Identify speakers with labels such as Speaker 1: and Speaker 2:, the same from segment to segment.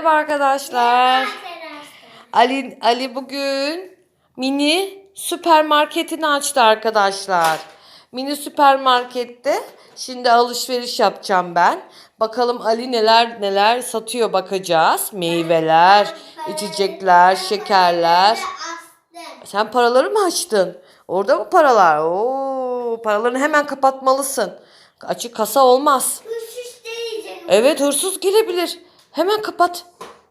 Speaker 1: Merhaba arkadaşlar. Ali Ali bugün mini süpermarketini açtı arkadaşlar. Mini süpermarkette şimdi alışveriş yapacağım ben. Bakalım Ali neler neler satıyor bakacağız. Meyveler, içecekler, şekerler. Sen paraları mı açtın? Orada mı paralar? Oo, paralarını hemen kapatmalısın. Açık kasa olmaz.
Speaker 2: Hırsız.
Speaker 1: Evet hırsız girebilir. Hemen kapat.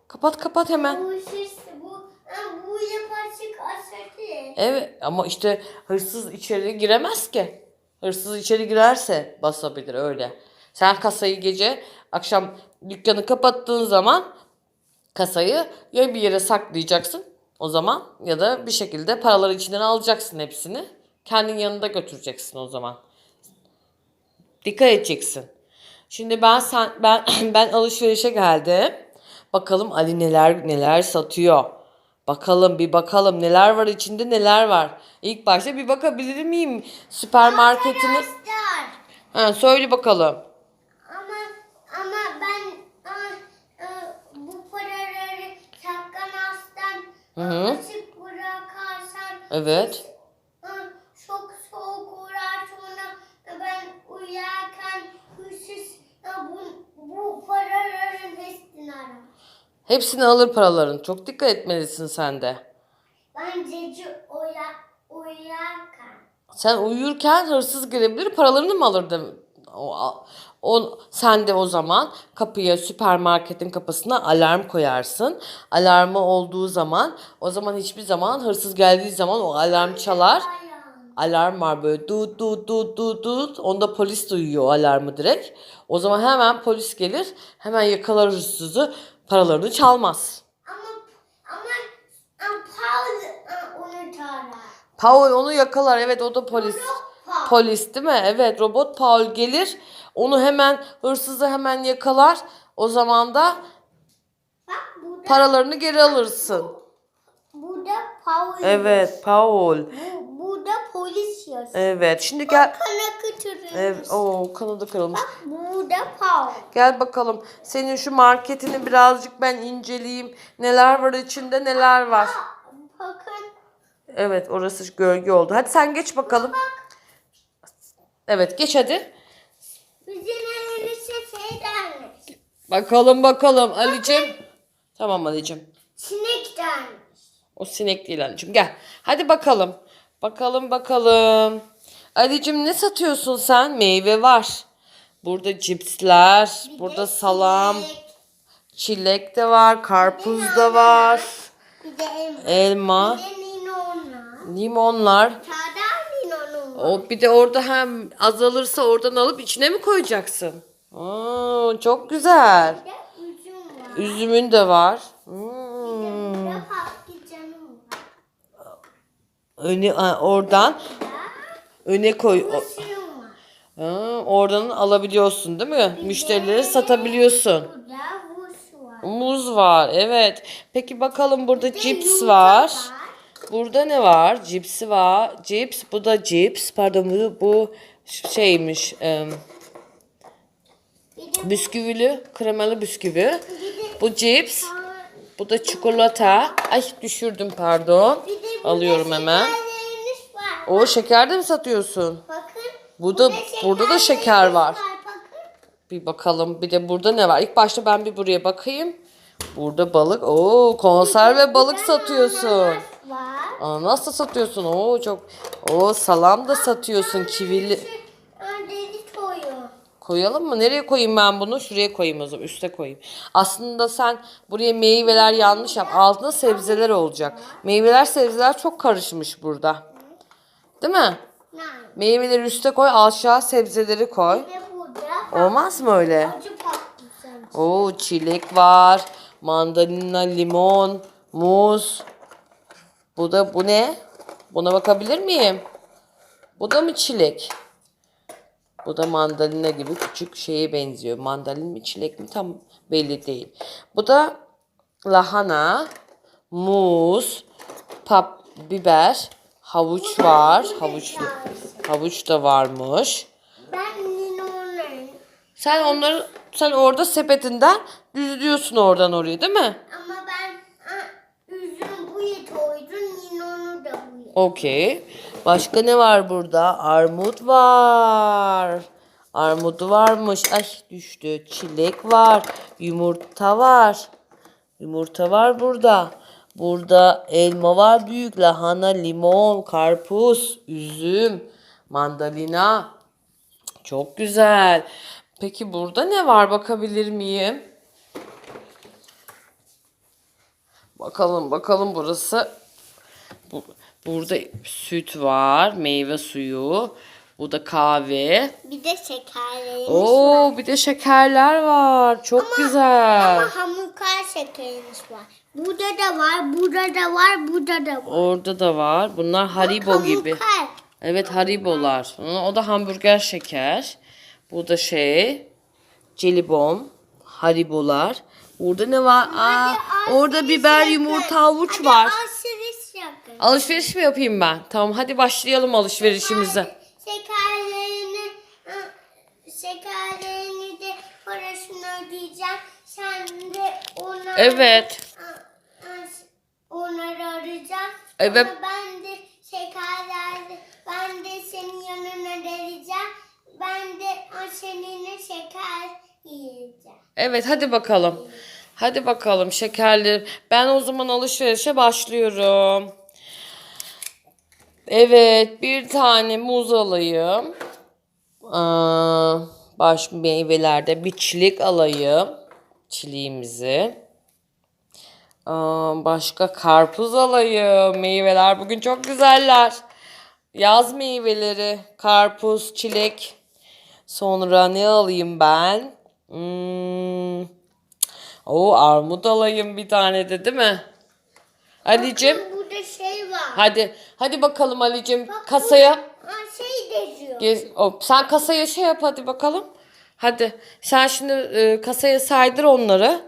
Speaker 1: Kapat kapat hemen.
Speaker 2: Bu hırsız bu. Ha, bu yaparsık asatı.
Speaker 1: Evet ama işte hırsız içeri giremez ki. Hırsız içeri girerse basabilir öyle. Sen kasayı gece akşam dükkanı kapattığın zaman kasayı ya bir yere saklayacaksın o zaman ya da bir şekilde paraları içinden alacaksın hepsini. Kendin yanında götüreceksin o zaman. Dikkat edeceksin. Şimdi ben sen ben ben alışverişe geldim. Bakalım Ali neler neler satıyor. Bakalım bir bakalım neler var içinde neler var. İlk başta bir bakabilir miyim süpermarketini?
Speaker 2: Arkadaşlar.
Speaker 1: Ha, söyle bakalım.
Speaker 2: Ama ama ben aa, aa, bu paraları saklan aslan
Speaker 1: Hı hı.
Speaker 2: açık bırakarsan
Speaker 1: Evet.
Speaker 2: aa, çok soğuk uğrar sonra ben uyarken hırsız aa, bu, bu paraların hepsini arar.
Speaker 1: Hepsini alır paraların. Çok dikkat etmelisin sen de.
Speaker 2: Ben Ceci uya, uyarken.
Speaker 1: Sen uyurken hırsız girebilir paralarını mı alırdı? O, o, sen de o zaman kapıya süpermarketin kapısına alarm koyarsın. Alarmı olduğu zaman o zaman hiçbir zaman hırsız geldiği zaman o alarm çalar. Alarm var böyle dut dut dut dut dut. Onda polis duyuyor o alarmı direkt. O zaman hemen polis gelir. Hemen yakalar hırsızı. Paralarını çalmaz.
Speaker 2: Ama ama ama Paul aa, onu çağırar.
Speaker 1: Paul onu yakalar. Evet o da polis. Polis değil mi? Evet robot Paul gelir. Onu hemen hırsızı hemen yakalar. O zaman da
Speaker 2: Bak burada,
Speaker 1: paralarını geri alırsın.
Speaker 2: burada Paul.
Speaker 1: Evet Paul.
Speaker 2: Bu, burada polis yazıyor.
Speaker 1: Evet şimdi gel.
Speaker 2: Kana kıtırırız.
Speaker 1: Evet, o kanadı kırılmış.
Speaker 2: Burada Paul.
Speaker 1: Gel bakalım. Senin şu marketini birazcık ben inceleyeyim. Neler var içinde neler var.
Speaker 2: Bakın.
Speaker 1: Evet orası gölge oldu. Hadi sen geç bakalım. Evet geç hadi.
Speaker 2: Bizim elimizde şey dermiş.
Speaker 1: Bakalım bakalım Ali'cim. Tamam Ali'cim.
Speaker 2: Sinek dermiş.
Speaker 1: O sinek değil Ali'cim. Gel. Hadi bakalım. Bakalım bakalım. Ali'cim ne satıyorsun sen? Meyve var. Burada cipsler.
Speaker 2: Bir
Speaker 1: burada
Speaker 2: de
Speaker 1: salam.
Speaker 2: sinek,
Speaker 1: Çilek de var. Karpuz da var.
Speaker 2: Bir de elma.
Speaker 1: Elma.
Speaker 2: Bir de limonla.
Speaker 1: Limonlar.
Speaker 2: Çağdan limonu var.
Speaker 1: O bir de orada hem azalırsa oradan alıp içine mi koyacaksın? Oo, çok güzel.
Speaker 2: Bir de üzüm var.
Speaker 1: Üzümün de var.
Speaker 2: Bir
Speaker 1: Hmm.
Speaker 2: de patlıcanım var.
Speaker 1: Öne, oradan öne koy. O-. Ha, oradan alabiliyorsun değil mi? Müşterilere satabiliyorsun.
Speaker 2: Burada buz var.
Speaker 1: Muz var evet. Peki bakalım burada cips var. Burada ne var? Cipsi var. Cips bu da cips. Pardon bu, bu şeymiş.
Speaker 2: de,
Speaker 1: bisküvili kremalı bisküvi. Bu cips. Bu da çikolata. Ay düşürdüm pardon. Alıyorum hemen. O şeker de mi satıyorsun?
Speaker 2: Bakın.
Speaker 1: Bu da- burada da şeker var. Bir bakalım. Bir de burada ne var? İlk başta ben bir buraya bakayım. Burada balık. Oo konserve balık satıyorsun.
Speaker 2: Ananas
Speaker 1: nasıl satıyorsun? Oo çok. Oo salam da satıyorsun. Kivili. Koyalım mı? Nereye koyayım ben bunu? Şuraya koyayım o zaman. Üste koyayım. Aslında sen buraya meyveler yanlış yap. Altında sebzeler olacak. Meyveler sebzeler çok karışmış burada. Değil mi?
Speaker 2: Ne?
Speaker 1: Meyveleri üste koy. Aşağı sebzeleri koy.
Speaker 2: Bir de burada
Speaker 1: Olmaz mı öyle?
Speaker 2: acı patlıcan.
Speaker 1: Oo çilek var. Mandalina, limon, muz. Bu da bu ne? Buna bakabilir miyim? Bu da mı çilek? Bu da mandalina gibi küçük şeye benziyor. Mandalin mi çilek mi tam belli değil. Bu da lahana, muz, pap, biber, havuç var. Havuç havuç da varmış.
Speaker 2: Ben limonları.
Speaker 1: Sen onları sen orada sepetinden düzlüyorsun oradan oraya değil mi?
Speaker 2: Ama ben üzüm bu yet koydum. Yine onu da bu yet.
Speaker 1: Okey. Başka ne var burada? Armut var. Armudu varmış. Ay düştü. Çilek var. Yumurta var. Yumurta var burada. Burada elma var büyük. Lahana, limon, karpuz, üzüm, mandalina. Çok güzel. Peki burada ne var bakabilir miyim? Bakalım bakalım burası. Bu, burada süt var, meyve suyu. Bu da kahve.
Speaker 2: Bir de şekerlerimiz var.
Speaker 1: Oo bir de şekerler var. Çok güzel.
Speaker 2: Ama hamurkar şekerimiz var. Burada da var, burada da var, burada da var.
Speaker 1: Orada da var. Bunlar Haribo gibi.
Speaker 2: Hamurkar.
Speaker 1: Evet Haribo'lar. O da hamburger şeker. Bu da şey jelibon, Haribo'lar. Burada ne var? Aa, orada biber, yumurta, havuç var.
Speaker 2: alışveriş yapın.
Speaker 1: Alışveriş mi yapayım ben? Tamam hadi başlayalım alışverişimize.
Speaker 2: Sen de ona
Speaker 1: Evet.
Speaker 2: onları arayacağım.
Speaker 1: Evet.
Speaker 2: Sonra ben de şekerlerle ben de senin yanına geleceğim. Ben de seninle şeker yiyeceğim.
Speaker 1: Evet hadi bakalım. Hadi bakalım şekerli. Ben o zaman alışverişe başlıyorum. Evet bir tane muz alayım. Aa, baş meyvelerde bir çilek alayım. Çileğimizi. Aa, başka karpuz alayım. Meyveler bugün çok güzeller. Yaz meyveleri, karpuz, çilek. Sonra ne alayım ben? Hmm. O armut alayım bir tane de değil mi? Ali'cim
Speaker 2: Burada şey var.
Speaker 1: hadi hadi bakalım Ali'cim kasaya
Speaker 2: Ha, şey geziyor.
Speaker 1: gez, o, sen kasaya şey yap hadi bakalım. Hadi sen şimdi e, kasaya saydır onları.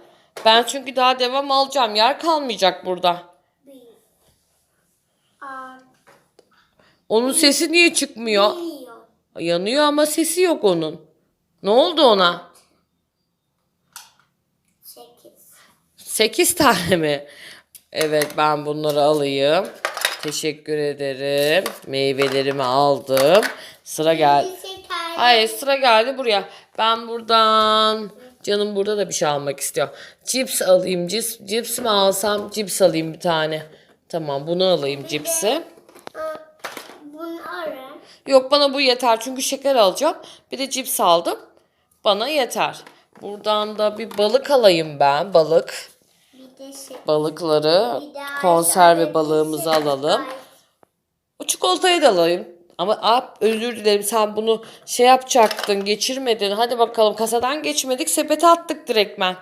Speaker 1: Ben çünkü daha devam alacağım. Yer kalmayacak burada. Onun sesi niye çıkmıyor? Yanıyor ama sesi yok onun. Ne oldu ona?
Speaker 2: Sekiz.
Speaker 1: 8 tane mi? Evet ben bunları alayım. Teşekkür ederim. Meyvelerimi aldım. Sıra geldi. Hayır sıra geldi buraya. Ben buradan canım burada da bir şey almak istiyor. Cips alayım. Cips, cips mi alsam? Cips alayım bir tane. Tamam bunu alayım cipsi.
Speaker 2: Aa, Bunu ara.
Speaker 1: Yok bana bu yeter çünkü şeker alacağım. Bir de cips aldım. Bana yeter. Buradan da bir balık alayım ben. Balık.
Speaker 2: Şeker.
Speaker 1: Balıkları, konserve balığımızı
Speaker 2: şeker
Speaker 1: alalım. O çikolatayı da alayım. Ama ap özür dilerim sen bunu şey yapacaktın geçirmedin. Hadi bakalım kasadan geçmedik sepete attık direktmen.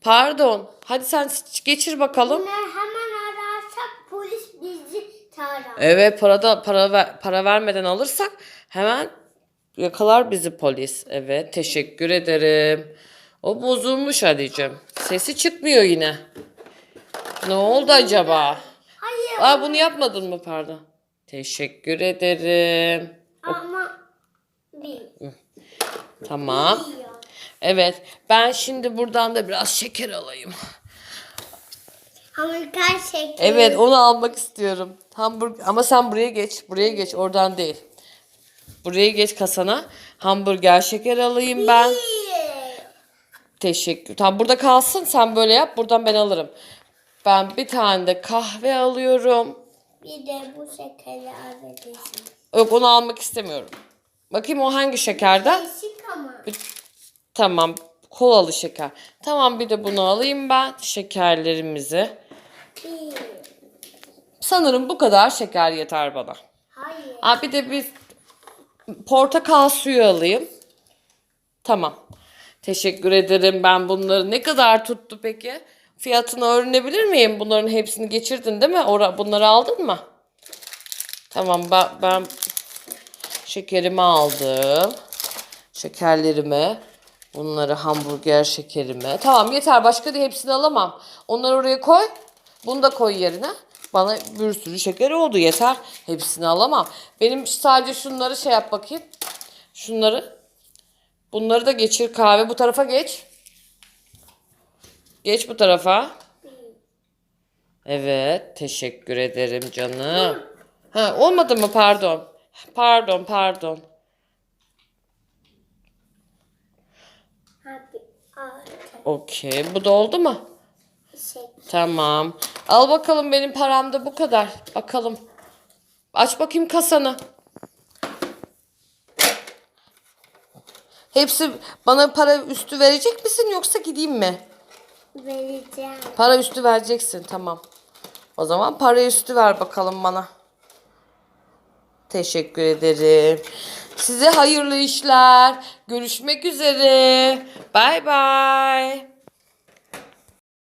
Speaker 1: Pardon. Hadi sen geçir bakalım.
Speaker 2: Bunları hemen ararsak polis bizi tarar.
Speaker 1: Evet parada para ver, para vermeden alırsak hemen yakalar bizi polis. Evet teşekkür ederim. O bozulmuş Ali'cim. Sesi çıkmıyor yine. Ne oldu acaba?
Speaker 2: Hayır
Speaker 1: Aa bunu yapmadın mı pardon? Teşekkür ederim.
Speaker 2: ama bir.
Speaker 1: Tamam. Evet ben şimdi buradan da biraz şeker alayım.
Speaker 2: Amerikan şekeri.
Speaker 1: Evet onu almak istiyorum. Hamburg ama sen buraya geç. Buraya geç oradan değil. Buraya geç kasana. Hamburger şeker alayım ben. Teşekkür. Tamam burada kalsın sen böyle yap. Buradan ben alırım. Ben bir tane de kahve alıyorum.
Speaker 2: Bir de bu şekeri alabilirsin.
Speaker 1: Yok onu almak istemiyorum. Bakayım o hangi şekerden?
Speaker 2: Değişik ama.
Speaker 1: Tamam. Kolalı şeker. Tamam bir de bunu alayım ben. Şekerlerimizi.
Speaker 2: Bir.
Speaker 1: Sanırım bu kadar şeker yeter bana.
Speaker 2: Hayır.
Speaker 1: Aa, bir de bir portakal suyu alayım. Tamam. Teşekkür ederim. Ben bunları ne kadar tuttu peki? Fiyatını öğrenebilir miyim? Bunların hepsini geçirdin değil mi? Ora, bunları aldın mı? Tamam ben, ben şekerimi aldım. Şekerlerimi. Bunları hamburger şekerimi. Tamam yeter başka da hepsini alamam. Onları oraya koy. Bunu da koy yerine. Bana bir sürü şeker oldu yeter. Hepsini alamam. Benim sadece şunları şey yap bakayım. Şunları. Bunları da geçir kahve. Bu tarafa geç. Geç bu tarafa. Evet. Teşekkür ederim canım. Ha, olmadı mı? Pardon. Pardon, pardon. Okey. Bu da oldu mu? Tamam. Al bakalım benim param da bu kadar. Bakalım. Aç bakayım kasanı. Hepsi bana para üstü verecek misin yoksa gideyim mi?
Speaker 2: Vereceğim.
Speaker 1: Para üstü vereceksin tamam. O zaman para üstü ver bakalım bana. Teşekkür ederim. Size hayırlı işler. Görüşmek üzere. Bay bay.